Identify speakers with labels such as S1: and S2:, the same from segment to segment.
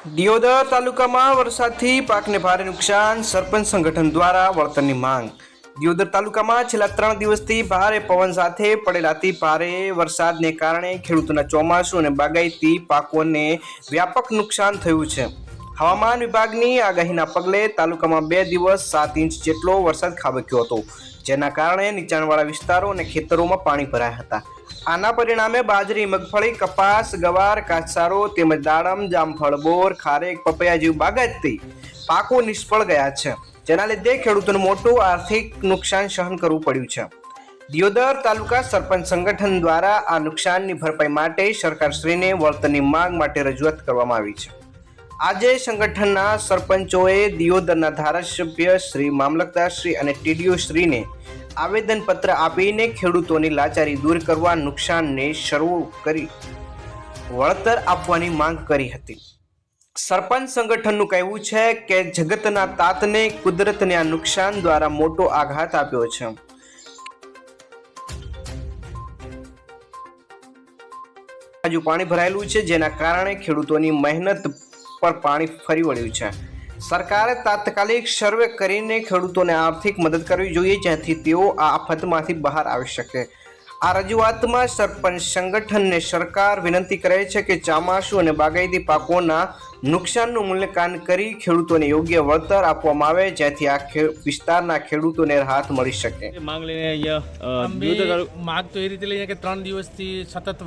S1: દિયોદર તાલુકામાં વરસાદથી પાકને ભારે નુકસાન સરપંચ સંગઠન દ્વારા વળતરની માંગ. દિયોદર તાલુકામાં છેલ્લા ત્રણ દિવસથી ભારે પવન સાથે પડેલા અતિ ભારે વરસાદને કારણે ખેડૂતોના ચોમાસું અને બાગાયતી પાકોને વ્યાપક નુકસાન થયું છે. હવામાન વિભાગની આગાહીના પગલે તાલુકામાં બે દિવસ સાત ઇંચ જેટલો વરસાદ ખાબક્યો હતો, જેના કારણે નીચાણવાળા વિસ્તારો અને ખેતરોમાં પાણી ભરાયા હતા. આના પરિણામે બાજરી, મગફળી, કપાસ, ગવાર કાચસારો તેમજ દાડમ, જામફળ, બોર, ખારેક, પપૈયા જેવી બાગાયતી પાકો નિષ્ફળ ગયા છે. જેના લીધે ખેડૂતોને મોટું આર્થિક નુકસાન સહન કરવું પડ્યું છે. દિયોદર તાલુકા સરપંચ સંગઠન દ્વારા આ નુકસાનની ભરપાઈ માટે સરકારશ્રીને વળતરની માંગ માટે રજૂઆત કરવામાં આવી છે. આજે સંગઠનના સરપંચોએ દિયોદરના ધારાસભ્ય શ્રી મામલતદારશ્રી અને ટીડીઓ શ્રીને આવેદનપત્ર આપીને ખેડૂતોની લાચારી દૂર કરવા નુકસાનને શરૂ કરી વળતર આપવાની માંગ કરી હતી. સરપંચ સંગઠનનું કહેવું છે કે જગતના તાતને કુદરતને આ નુકસાન દ્વારા મોટો આઘાત આપ્યો છે. હજુ પાણી ભરાયેલું છે, જેના કારણે ખેડૂતોની મહેનત પર પાણી ફરી વળ્યું છે. સરકારે તાત્કાલિક સર્વે કરીને ખેડૂતોને આર્થિક મદદ કરવી જોઈએ જેથી તેઓ આ આફતમાંથી બહાર આવી શકે. આ રજૂઆતમાં સરપંચ સંગઠનને સરકાર વિનંતી કરે છે કે ચામાસુ અને બાગાયતી પાકોના નુકસાનનું મૂલ્યાંકન કરી ખેડૂતોને યોગ્ય વળતર આપવામાં આવે જેથી આ વિસ્તારના ખેડૂતોને રાહત મળી શકે.
S2: માંગ લઈને અહીંયા
S3: માગ તો એ રીતે લઈએ કે ત્રણ દિવસથી સતત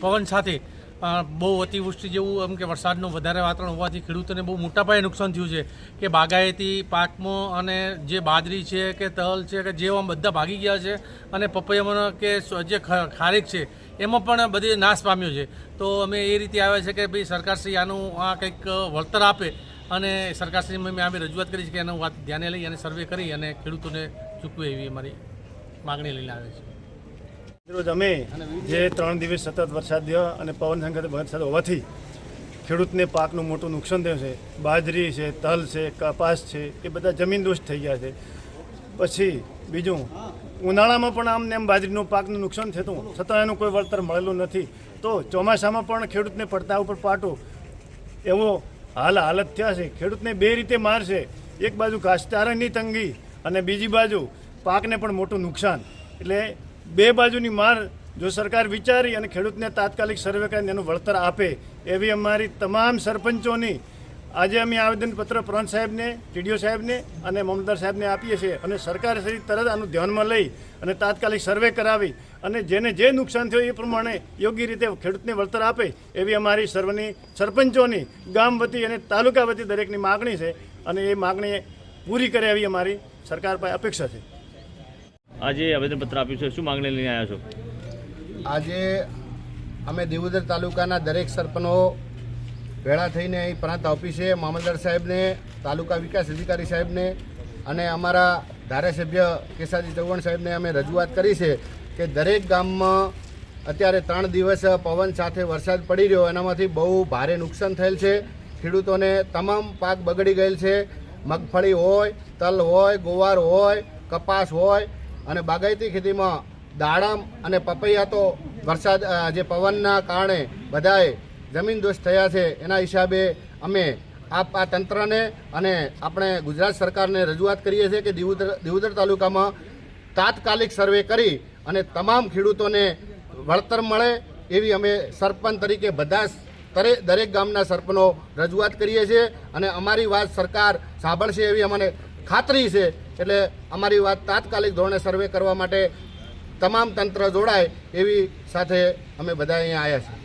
S3: પવન સાથે બહુ અતિવૃષ્ટિ જેવું એમ કે વરસાદનું વધારે વાતાવરણ હોવાથી ખેડૂતોને બહુ મોટા પાયે નુકસાન થયું છે કે બાગાયતી પાકમાં અને જે બાજરી છે કે તલ છે કે જેવા બધા ભાગી ગયા છે અને પપૈયામાં કે જે ખારેક છે, એમાં પણ બધી નાશ પામ્યો છે. તો અમે એ રીતે આવ્યા છે કે ભાઈ સરકારશ્રી આનું આ કંઈક વળતર આપે અને સરકારશ્રીમાં મેં અમે રજૂઆત કરી છે કે એનું વાત ધ્યાને લઈ અને સર્વે કરી અને ખેડૂતોને ચૂકવે એવી અમારી માગણી લઈને આવે છે
S4: રોજ અમે જે ત્રણ દિવસ સતત વરસાદ અને પવન સંગત વરસાદ હોવાથી ખેડૂતને પાકનું મોટું નુકસાન થયું છે. બાજરી છે, તલ છે, કપાસ છે, એ બધા જમીન દોષ થઈ ગયા છે. પછી બીજું, ઉનાળામાં પણ આમ ને આમ બાજરીનું પાકનું નુકસાન થતું, છતાં એનું કોઈ વળતર મળેલું નથી. તો ચોમાસામાં પણ ખેડૂતને પડતા ઉપર પાટો એવો હાલ હાલત થયા છે. ખેડૂતને બે રીતે મારશે એક બાજુ ઘાસચારાની તંગી અને બીજી બાજુ પાકને પણ મોટું નુકસાન. એટલે બે બાજુની માર જો સરકાર વિચારી અને ખેડૂતને તાત્કાલિક સર્વે કરીને એનું વળતર આપે, એવી અમારી તમામ સરપંચોની આજે અમે આવેદનપત્ર પ્રંત સાહેબને, ટીડીઓ સાહેબને અને મમદાર સાહેબને આપીએ છીએ અને સરકાર તરત આનું ધ્યાનમાં લઈ અને તાત્કાલિક સર્વે કરાવી અને જેને જે નુકસાન થયું એ પ્રમાણે યોગ્ય રીતે ખેડૂતને વળતર આપે, એવી અમારી સર્વની સરપંચોની ગામ વતી અને તાલુકા વતી દરેકની માગણી છે અને એ માગણી પૂરી કરે એવી અમારી સરકાર પાસે અપેક્ષા છે.
S2: આજે આવેદનપત્ર આપ્યું છે. શું માંગણી લઈને આવ્યા છો?
S5: આજે અમે દિવોદર તાલુકાના દરેક સરપંચો ભેળા થઈને અહીં પ્રાંત ઓફિસે મામલદાર સાહેબને, તાલુકા વિકાસ અધિકારી સાહેબને અને અમારા ધારાસભ્ય કેસાજી ચૌહાણ સાહેબને અમે રજૂઆત કરી છે કે દરેક ગામમાં અત્યારે ત્રણ દિવસ પવન સાથે વરસાદ પડી રહ્યો. એનામાંથી બહુ ભારે નુકસાન થયેલ છે. ખેડૂતોને તમામ પાક બગડી ગયેલ છે. મગફળી હોય, તલ હોય, ગોવાર હોય, કપાસ હોય અને બાગાયતી ખેતીમાં દાડમ અને પપૈયા તો વરસાદ જે પવનના કારણે બધાએ જમીન દોષ થયા છે, એના હિસાબે અમે આપ આ તંત્રને અને આપણે ગુજરાત સરકારને રજૂઆત કરીએ છીએ કે દિવોદર દિવોદર તાલુકામાં તાત્કાલિક સર્વે કરી અને તમામ ખેડૂતોને વળતર મળે એવી અમે સરપંચ તરીકે બધા જ દરેક ગામના સરપંચો રજૂઆત કરીએ છીએ અને અમારી વાત સરકાર સાંભળશે એવી અમને ખાતરી છે એટલે અમારી વાત તાત્કાલિક ધોરણે સર્વે કરવા માટે તમામ તંત્ર જોડાય એવી સાથે અમે બધા અહીંયા આવ્યા છીએ.